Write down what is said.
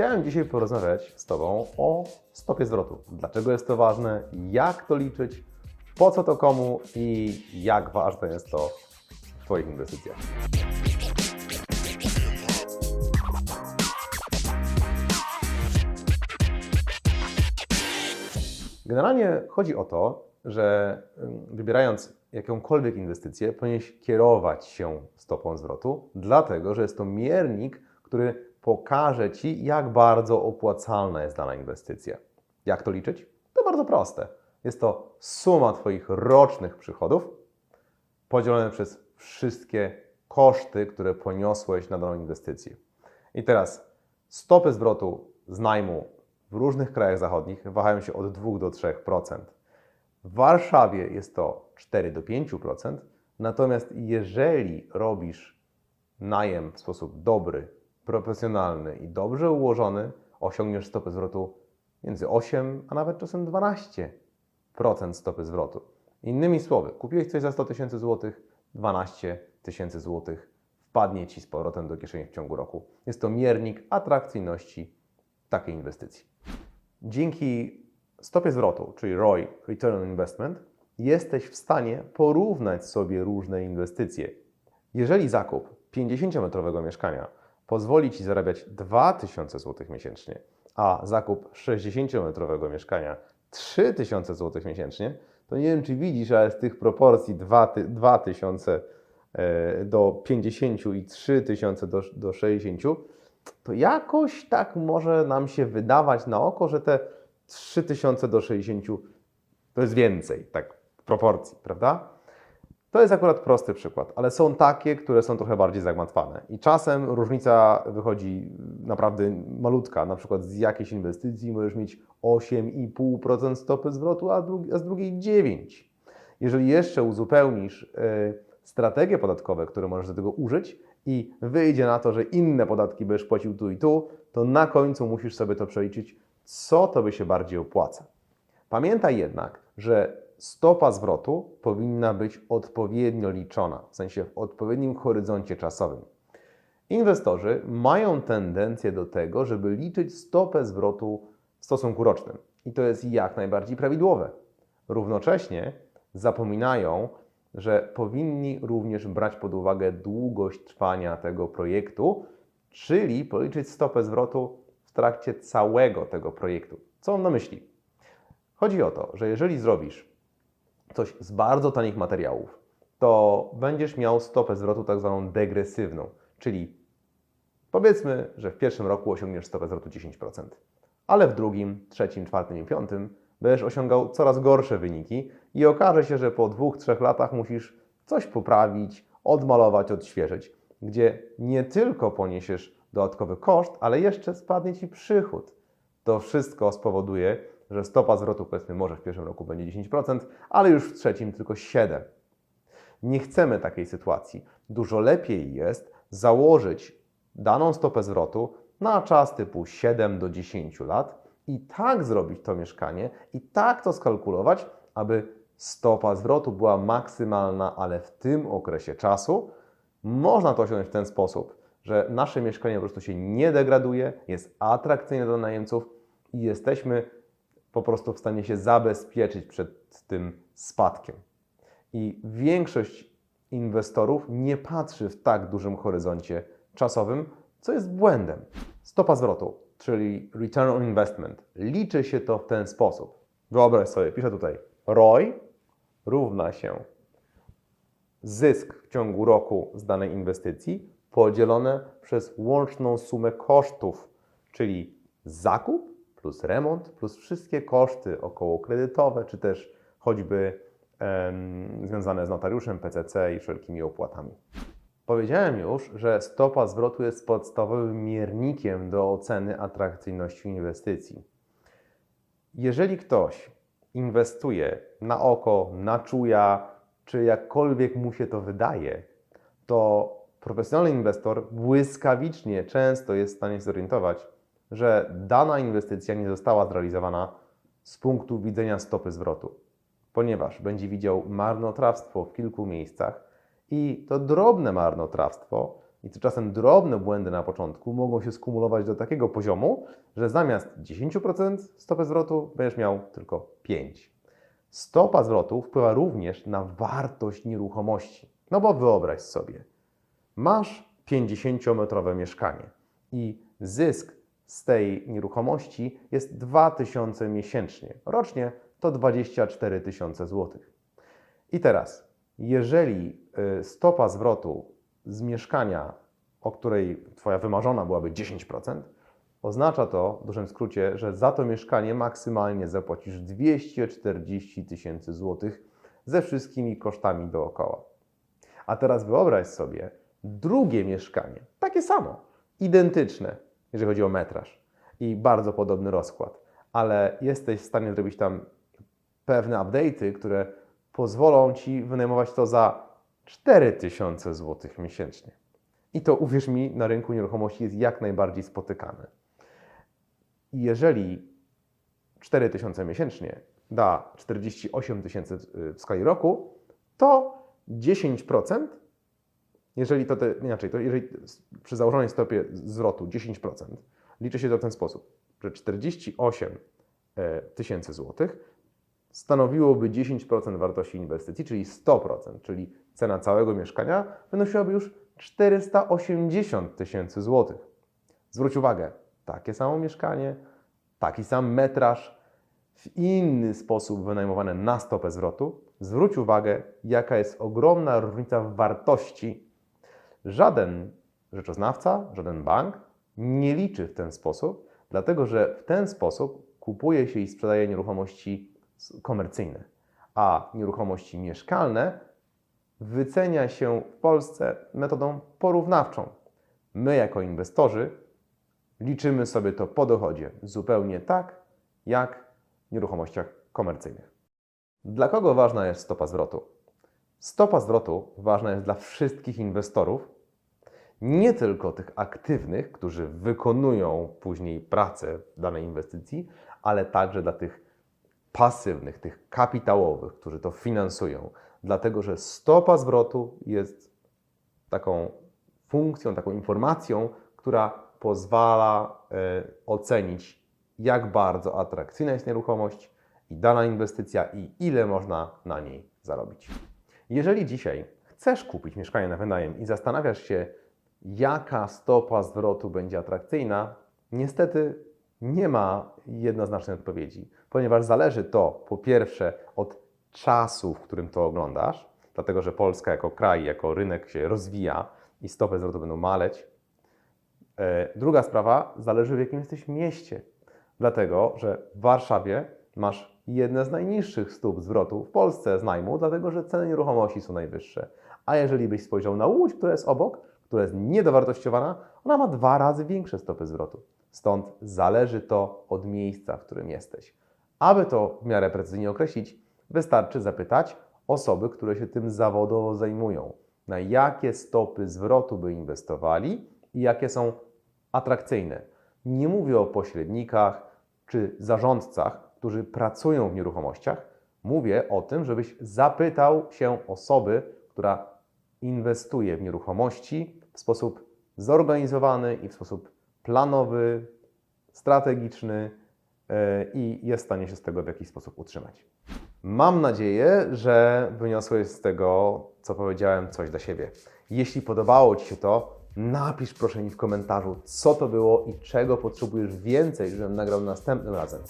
Chciałem dzisiaj porozmawiać z Tobą o stopie zwrotu. Dlaczego jest to ważne, jak to liczyć, po co to komu i jak ważne jest to w Twoich inwestycjach. Generalnie chodzi o to, że ym, wybierając jakąkolwiek inwestycję, powinieneś kierować się stopą zwrotu, dlatego że jest to miernik, który pokaże Ci, jak bardzo opłacalna jest dana inwestycja. Jak to liczyć? To bardzo proste. Jest to suma Twoich rocznych przychodów podzielone przez wszystkie koszty, które poniosłeś na daną inwestycję. I teraz stopy zwrotu z najmu w różnych krajach zachodnich wahają się od 2 do 3%. W Warszawie jest to 4 do 5%, natomiast jeżeli robisz najem w sposób dobry, profesjonalny i dobrze ułożony, osiągniesz stopę zwrotu między 8 a nawet czasem 12% stopy zwrotu. Innymi słowy, kupiłeś coś za 100 tysięcy złotych, 12 tysięcy złotych wpadnie Ci z powrotem do kieszeni w ciągu roku. Jest to miernik atrakcyjności takiej inwestycji. Dzięki stopie zwrotu, czyli ROI, Return on Investment, jesteś w stanie porównać sobie różne inwestycje. Jeżeli zakup 50-metrowego mieszkania pozwoli Ci zarabiać 2000 zł miesięcznie, a zakup 60-metrowego mieszkania 3000 zł miesięcznie, to nie wiem, czy widzisz, ale z tych proporcji 2000 e, do 50 i 3000 do, do 60, to jakoś tak może nam się wydawać na oko, że te 3000 do 60 to jest więcej, tak w proporcji, prawda? To jest akurat prosty przykład, ale są takie, które są trochę bardziej zagmatwane. I czasem różnica wychodzi naprawdę malutka. Na przykład z jakiejś inwestycji możesz mieć 8,5% stopy zwrotu, a, drugi, a z drugiej 9%. Jeżeli jeszcze uzupełnisz y, strategie podatkowe, które możesz do tego użyć i wyjdzie na to, że inne podatki będziesz płacił tu i tu, to na końcu musisz sobie to przeliczyć, co tobie się bardziej opłaca. Pamiętaj jednak, że stopa zwrotu powinna być odpowiednio liczona, w sensie w odpowiednim horyzoncie czasowym. Inwestorzy mają tendencję do tego, żeby liczyć stopę zwrotu w stosunku rocznym. I to jest jak najbardziej prawidłowe. Równocześnie zapominają, że powinni również brać pod uwagę długość trwania tego projektu, czyli policzyć stopę zwrotu w trakcie całego tego projektu. Co mam na myśli? Chodzi o to, że jeżeli zrobisz coś z bardzo tanich materiałów, to będziesz miał stopę zwrotu tak zwaną degresywną, czyli powiedzmy, że w pierwszym roku osiągniesz stopę zwrotu 10%, ale w drugim, trzecim, czwartym i piątym będziesz osiągał coraz gorsze wyniki i okaże się, że po dwóch, trzech latach musisz coś poprawić, odmalować, odświeżyć, gdzie nie tylko poniesiesz dodatkowy koszt, ale jeszcze spadnie Ci przychód. To wszystko spowoduje, że stopa zwrotu powiedzmy może w pierwszym roku będzie 10%, ale już w trzecim tylko 7%. Nie chcemy takiej sytuacji. Dużo lepiej jest założyć daną stopę zwrotu na czas typu 7 do 10 lat i tak zrobić to mieszkanie i tak to skalkulować, aby stopa zwrotu była maksymalna, ale w tym okresie czasu można to osiągnąć w ten sposób, że nasze mieszkanie po prostu się nie degraduje, jest atrakcyjne dla najemców i jesteśmy po prostu w stanie się zabezpieczyć przed tym spadkiem. I większość inwestorów nie patrzy w tak dużym horyzoncie czasowym, co jest błędem. Stopa zwrotu, czyli return on investment, liczy się to w ten sposób. Wyobraź sobie, piszę tutaj ROI równa się zysk w ciągu roku z danej inwestycji podzielone przez łączną sumę kosztów, czyli zakup plus remont, plus wszystkie koszty okołokredytowe, czy też choćby em, związane z notariuszem, PCC i wszelkimi opłatami. Powiedziałem już, że stopa zwrotu jest podstawowym miernikiem do oceny atrakcyjności inwestycji. Jeżeli ktoś inwestuje na oko, na czuja, czy jakkolwiek mu się to wydaje, to profesjonalny inwestor błyskawicznie często jest w stanie zorientować, że dana inwestycja nie została zrealizowana z punktu widzenia stopy zwrotu, ponieważ będzie widział marnotrawstwo w kilku miejscach i to drobne marnotrawstwo I tymczasem drobne błędy na początku mogą się skumulować do takiego poziomu, że zamiast 10% stopy zwrotu będziesz miał tylko 5%. Stopa zwrotu wpływa również na wartość nieruchomości. No bo wyobraź sobie, masz 50-metrowe mieszkanie i zysk z tej nieruchomości jest 2000 miesięcznie. Rocznie to 24 tysiące złotych. I teraz, jeżeli y, stopa zwrotu z mieszkania, o której Twoja wymarzona byłaby 10%, oznacza to w dużym skrócie, że za to mieszkanie maksymalnie zapłacisz 240 tysięcy złotych ze wszystkimi kosztami dookoła. A teraz wyobraź sobie drugie mieszkanie, takie samo, identyczne, jeżeli chodzi o metraż i bardzo podobny rozkład, ale jesteś w stanie zrobić tam pewne update'y, które pozwolą Ci wynajmować to za 4000 zł miesięcznie. I to, uwierz mi, na rynku nieruchomości jest jak najbardziej spotykane. Jeżeli 4000 miesięcznie da 48 tysięcy w skali roku, to 10%, jeżeli to te, inaczej, to jeżeli przy założonej stopie zwrotu 10%, liczy się to w ten sposób, że 48 e, tysięcy złotych stanowiłoby 10% wartości inwestycji, czyli 100%, czyli cena całego mieszkania wynosiłaby już 480 tysięcy złotych. Zwróć uwagę, takie samo mieszkanie, taki sam metraż, w inny sposób wynajmowane na stopę zwrotu, zwróć uwagę, jaka jest ogromna różnica w wartości. Żaden rzeczoznawca, żaden bank nie liczy w ten sposób, dlatego że w ten sposób kupuje się i sprzedaje nieruchomości komercyjne, a nieruchomości mieszkalne wycenia się w Polsce metodą porównawczą. My, jako inwestorzy, liczymy sobie to po dochodzie zupełnie tak, jak w nieruchomościach komercyjnych. Dla kogo ważna jest stopa zwrotu? Stopa zwrotu ważna jest dla wszystkich inwestorów, nie tylko tych aktywnych, którzy wykonują później pracę danej inwestycji, ale także dla tych pasywnych, tych kapitałowych, którzy to finansują, dlatego że stopa zwrotu jest taką funkcją, taką informacją, która pozwala e, ocenić, jak bardzo atrakcyjna jest nieruchomość i dana inwestycja i ile można na niej zarobić. Jeżeli dzisiaj chcesz kupić mieszkanie na wynajem i zastanawiasz się, jaka stopa zwrotu będzie atrakcyjna, niestety nie ma jednoznacznej odpowiedzi, ponieważ zależy to po pierwsze od czasu, w którym to oglądasz, dlatego że Polska jako kraj, jako rynek się rozwija i stopy zwrotu będą maleć. E, druga sprawa, zależy w jakim jesteś mieście, dlatego że w Warszawie masz jedne z najniższych stóp zwrotu w Polsce z najmu, dlatego że ceny nieruchomości są najwyższe. A jeżeli byś spojrzał na Łódź, która jest obok, która jest niedowartościowana, ona ma dwa razy większe stopy zwrotu. Stąd zależy to od miejsca, w którym jesteś. Aby to w miarę precyzyjnie określić, wystarczy zapytać osoby, które się tym zawodowo zajmują, na jakie stopy zwrotu by inwestowali i jakie są atrakcyjne. Nie mówię o pośrednikach czy zarządcach, którzy pracują w nieruchomościach. Mówię o tym, żebyś zapytał się osoby, która inwestuje w nieruchomości w sposób zorganizowany i w sposób planowy, strategiczny e, i jest w stanie się z tego w jakiś sposób utrzymać. Mam nadzieję, że wyniosłeś z tego, co powiedziałem, coś dla siebie. Jeśli podobało Ci się to, napisz proszę mi w komentarzu, co to było i czego potrzebujesz więcej, żebym nagrał następnym razem.